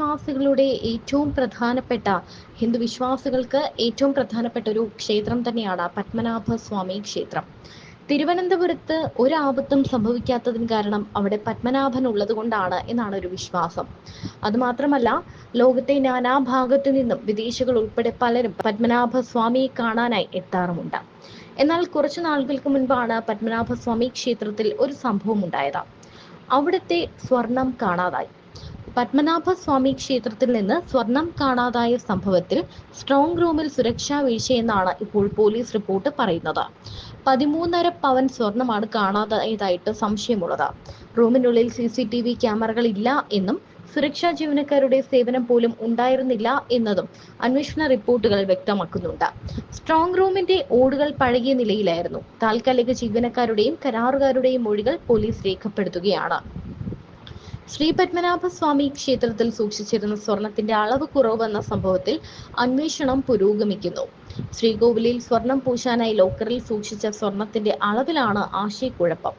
വിശ്വാസികളുടെ ഏറ്റവും പ്രധാനപ്പെട്ട ഹിന്ദു വിശ്വാസികൾക്ക് ഏറ്റവും പ്രധാനപ്പെട്ട ഒരു ക്ഷേത്രം തന്നെയാണ് പത്മനാഭ സ്വാമി ക്ഷേത്രം. തിരുവനന്തപുരത്ത് ഒരു ഒരാപത്തും സംഭവിക്കാത്തതിന് കാരണം അവിടെ പത്മനാഭൻ ഉള്ളത് കൊണ്ടാണ് എന്നാണ് ഒരു വിശ്വാസം. അതുമാത്രമല്ല ലോകത്തെ നാനാഭാഗത്തു നിന്നും വിദേശികൾ ഉൾപ്പെടെ പലരും പത്മനാഭ സ്വാമിയെ കാണാനായി എത്താറുമുണ്ട്. എന്നാൽ കുറച്ചു നാളുകൾക്ക് മുൻപാണ് പത്മനാഭ സ്വാമി ക്ഷേത്രത്തിൽ ഒരു സംഭവം ഉണ്ടായത്. അവിടുത്തെ സ്വർണം കാണാതായി. പത്മനാഭ സ്വാമി ക്ഷേത്രത്തിൽ നിന്ന് സ്വർണം കാണാതായ സംഭവത്തിൽ സ്ട്രോങ് റൂമിൽ സുരക്ഷാ വീഴ്ചയെന്നാണ് ഇപ്പോൾ പോലീസ് റിപ്പോർട്ട് പറയുന്നത്. പതിമൂന്നര പവൻ സ്വർണമാണ് കാണാതായതായിട്ട് സംശയമുള്ളത്. റൂമിനുള്ളിൽ സി സി ടി വി ക്യാമറകൾ ഇല്ല എന്നും സുരക്ഷാ ജീവനക്കാരുടെ സേവനം പോലും ഉണ്ടായിരുന്നില്ല എന്നതും അന്വേഷണ റിപ്പോർട്ടുകൾ വ്യക്തമാക്കുന്നുണ്ട്. സ്ട്രോങ് റൂമിന്റെ ഓടുകൾ പഴകിയ നിലയിലായിരുന്നു. താൽക്കാലിക ജീവനക്കാരുടെയും കരാറുകാരുടെയും മൊഴികൾ പോലീസ് രേഖപ്പെടുത്തുകയാണ്. ശ്രീ പത്മനാഭസ്വാമി ക്ഷേത്രത്തിൽ സൂക്ഷിച്ചിരുന്ന സ്വർണത്തിന്റെ അളവ് കുറവെന്ന സംഭവത്തിൽ അന്വേഷണം പുരോഗമിക്കുന്നു. ശ്രീകോവിലിൽ സ്വർണം പൂശാനായി ലോക്കറിൽ സൂക്ഷിച്ച സ്വർണത്തിന്റെ അളവിലാണ് ആശയക്കുഴപ്പം.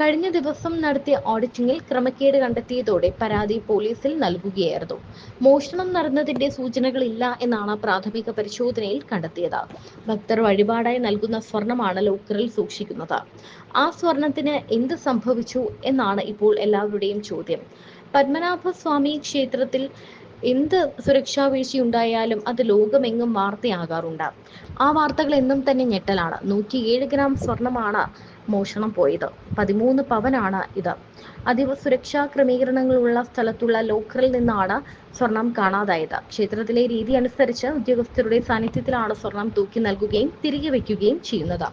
കഴിഞ്ഞ ദിവസം നടത്തിയ ഓഡിറ്റിംഗിൽ ക്രമക്കേട് കണ്ടെത്തിയതോടെ പരാതി പോലീസിൽ നൽകുകയായിരുന്നു. മോഷണം നടന്നതിന്റെ സൂചനകളില്ല എന്നാണ് പ്രാഥമിക പരിശോധനയിൽ കണ്ടെത്തിയത്. ഭക്തർ വഴിപാടായി നൽകുന്ന സ്വർണമാണ് ലോക്കറിൽ സൂക്ഷിക്കുന്നത്. ആ സ്വർണത്തിന് എന്ത് സംഭവിച്ചു എന്നാണ് ഇപ്പോൾ എല്ലാവരുടെയും ചോദ്യം. പത്മനാഭ സ്വാമി ക്ഷേത്രത്തിൽ എന്ത് സുരക്ഷാ വീഴ്ചയുണ്ടായാലും അത് ലോകമെങ്ങും വാർത്തയാകാറുണ്ട്. ആ വാർത്തകൾ എന്നും തന്നെ ഞെട്ടലാണ്. നൂറ്റിയേഴ് ഗ്രാം സ്വർണമാണ് മോഷണം പോയത്. പതിമൂന്ന് പവനാണ് ഇത്. അതീവ സുരക്ഷാ ക്രമീകരണങ്ങളുള്ള സ്ഥലത്തുള്ള ലോക്കറിൽ നിന്നാണ് സ്വർണം കാണാതായത്. ക്ഷേത്രത്തിലെ രീതി അനുസരിച്ച് ഉദ്യോഗസ്ഥരുടെ സാന്നിധ്യത്തിലാണ് സ്വർണം തൂക്കി നൽകുകയും തിരികെ വയ്ക്കുകയും ചെയ്യുന്നത്.